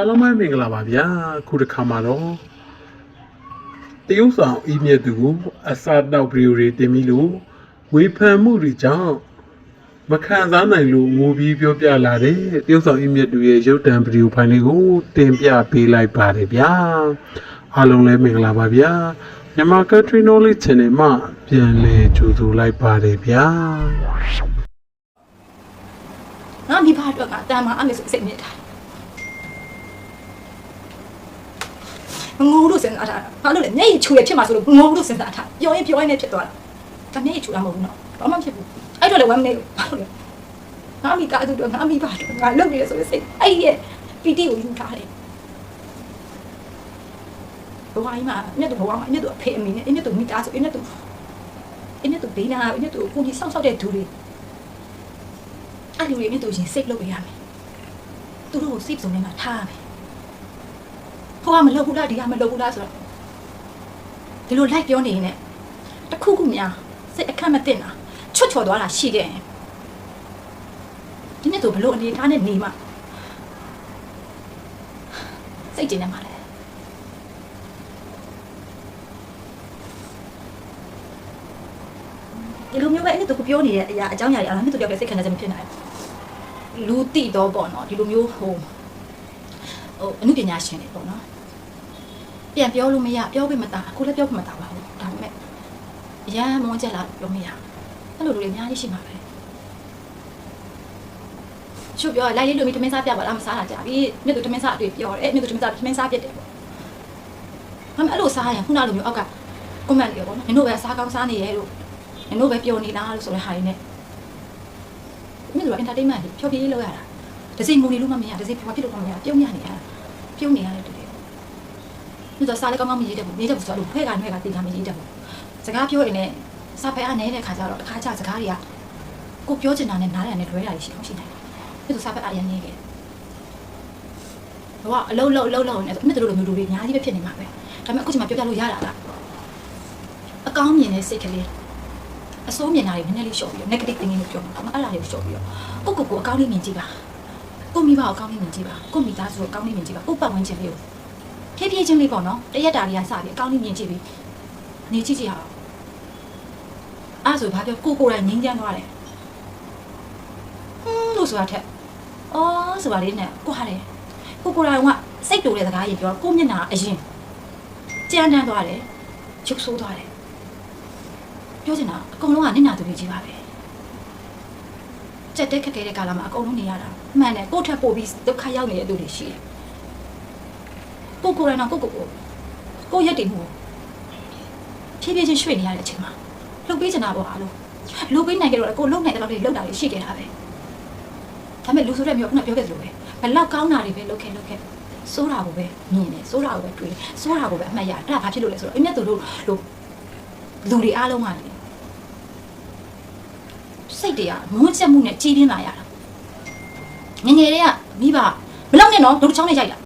အားလုံးပဲမင်္ဂလာပါဗျာခုတစ်ခါမှာတော့တရုတ်ဆောင်အီးမြက်သူကိုအစာတောက်ဗီဒီယိုတွေတင်ပြီးလို့ဝေဖန်မှုတွေကြောင့်မခံစားနိုင်လို့ငိုပြီးပြောပြလာတဲ့တရုတ်ဆောင်အီးမြက်သူရဲ့ရုပ်တံဗီဒီယိုဖိုင်လေးကိုတင်ပြပေးလိုက်ပါတယ်ဗျာအားလုံးလည်းမင်္ဂလာပါဗျာမြန်မာ Country Knowledge Channel မှာပြန်လည်ကြိုဆိုလိုက်ပါတယ်ဗျာငါမိဘအတွက်ကအတန်မှအမေဆိုစိတ်မြင့်ထားတ ငိုလို့စဉ်းစားထားတာဘာလို့လဲမျက်ရည်ချူရဖြစ်မှာဆိုလို့ငိုလို့စဉ်းစားထားပြောရင်ပြောရင်လည်းဖြစ်သွားတာဒါမျက်ရည်ချူတာမဟုတ်ဘူးနော်ဘာမှမဖြစ်ဘူးအဲ့တော့လည်းဝမ်းမနေဘူးဘာလို့လဲငါမိသားစုတို့ငါမိဘတို့ငါလုပ်နေရဆိုလို့စိတ်အဲ့ဒီရဲ့ပီတိကိုယူထားတယ်ဘဝကြီးမှာအမြတ်တို့ဘဝမှာအမြတ်တို့အဖေအမေနဲ့အမြတ်တို့မိသားစုအမြတ်တို့အမြတ်တို့ဘေးနာအမြတ်တို့ကိုကြီးစောင့်ရှောက်တဲ့သူတွေအဲ့လူတွေနဲ့တူချင်းစိတ်လုပ်ရမယ်သူတို့ကိုစိတ်စုံထဲမှာထားရမယ် ဟိုကမလုပ်ဘူးလားဒီကမလုပ်ဘူးလားဆိုတော့ဒီလိုလိုက်ပြောနေရင်လည်းတစ်ခုခုများစိတ်အခက်မတင်တာချွတ်ချော်သွားတာရှိခဲ့ရင်ဒီနေ့တော့ဘလို့အနေထားနဲ့နေမှာစိတ်ကျဉ်နေမှာလေဒီလိုမျိုးပဲအဲ့ဒါသူပြောနေတဲ့အရာအကြောင်းအရာတွေအားလုံးမြတ်သူပြောပြစိတ်ခံစားချက်မဖြစ်နိုင်ဘူးလူတိတော့ပေါ့နော်ဒီလိုမျိုးဟိုဟိုအမှုပညာရှင်တွေပေါ့နော် ပြန်ပြောလို့မရပြောခွင့်မတာအခုလည်းပြောခွင့်မတာပါဘူးဒါပေမဲ့အရန်မွန်းချက်လာပြောမရအဲ့လိုလူတွေအများကြီးရှိမှာပဲချုပ်ပြောလိုက်လေးလူမီတမင်းစားပြပါလားမစားတာကြာပြီမြတ်သူတမင်းစားအတွေ့ပြောတယ်မြတ်သူတမင်းစားတမင်းစားပြစ်တယ်ပေါ့ဘာမှအဲ့လိုစားရင်ခုနလိုမျိုးအောက်ကကွန်မန့်တွေပေါ့နော်နင်တို့ပဲစားကောင်းစားနေရဲ့လို့နင်တို့ပဲပျော်နေတာလို့ဆိုတဲ့ဟာတွေနဲ့မြင့်လို့ entertainment ဖြောပြရေးလောက်ရတာတစ်စိမူနေလို့မမရတစ်စိဖြောပြလို့မမရပြုံးရနေရတာပြုံးနေရတဲ့ တူတယ်မြင့်တော့စားလည်းကောင်းကောင်းမရေးတတ်ဘူးရေးတတ်ဘူးဆိုတော့ဖွဲ့ကနှဲကတင်တာမရေးတတ်ဘူးစကားပြောရင်လည်းစာဖက်အားနေတဲ့ခါကျတော့တစ်ခါကျစကားတွေကကိုပြောချင်တာနဲ့နားရတဲ့လွဲတာရှိအောင်ရှိနေတယ်မြင့်တော့စာဖက်အားရနေခဲ့တော့အလုံးလုံးအလုံးလုံးနဲ့မြင့်တို့လိုမျိုးလူတွေအများကြီးပဲဖြစ်နေမှာပဲဒါပေမဲ့အခုချိန်မှာပြောပြလို့ရတာကအကောင်းမြင်တဲ့စိတ်ကလေးအစိုးမြင်တာတွေနည်းနည်းလေးရှော့ပြီးတော့ negative thinking လို့ပြောမှာအဲ့ဒါလေးကိုရှော့ပြီးတော့ကိုကိုကိုအကောင်းလေးမြင်ကြည့်ပါကိုမိဘကိုအကောင်းလေးမြင်ကြည့်ပါကိုမိသားစုကိုအကောင်းလေးမြင်ကြည့်ပါကိုပတ်ဝန်းကျင်လေးကို ဖြည်းဖြည်းချင်းလေးပေါ့နော်တရက်တာလေးကစပြီးအကောင်းလေးမြင်ကြည့်ပြီးနေကြည့်ကြည့်အောင်အဲ့ဒါဆိုဘာပြောကိုကိုယ်တိုင်ငြင်းချမ်းသွားတယ်ဟွန်းလို့ဆိုတာထက်အော်ဆိုတာလေးနဲ့ကိုဟာတယ်ကိုကိုယ်တိုင်ကစိတ်တူတဲ့စကားကြီးပြောကိုမျက်နှာအရင်ကြမ်းတမ်းသွားတယ်ရုပ်ဆိုးသွားတယ်ပြောချင်တာအကုန်လုံးကနင့်နာသူတွေကြီးပါပဲကြက်တက်ခက်ခဲတဲ့ကာလမှာအကုန်လုံးနေရတာမှန်တယ်ကိုယ့်ထက်ပိုပြီးဒုက္ခရောက်နေတဲ့သူတွေရှိတယ် ကိုကိုယ်တိုင်တော့ကိုကိုကိုကိုရက်တည်မှုဖြည်းဖြည်းချင်းရွှေ့နေရတဲ့အချိန်မှာလှုပ်ပေးချင်တာပေါ့အားလုံးလှုပ်ပေးနိုင်ကြတော့ကိုလှုပ်နိုင်တဲ့လောက်တွေလှုပ်တာတွေရှိခဲ့တာပဲဒါပေမဲ့လူဆိုတဲ့မျိုးကပြောခဲ့သလိုပဲဘလောက်ကောင်းတာတွေပဲလှုပ်ခဲ့လှုပ်ခဲ့စိုးတာကိုပဲမြင်တယ်စိုးတာကိုပဲတွေးစိုးတာကိုပဲအမှတ်ရအဲ့ဒါဘာဖြစ်လို့လဲဆိုတော့အမြတ်သူတို့လို့လူတွေအားလုံးကလေစိတ်တွေကမွန်းချက်မှုနဲ့ကြီးပြင်းလာရတာငယ်ငယ်လေးကမိဘမလောက်နဲ့နော်ဒုတ်ချောင်းနဲ့ရိုက်လာ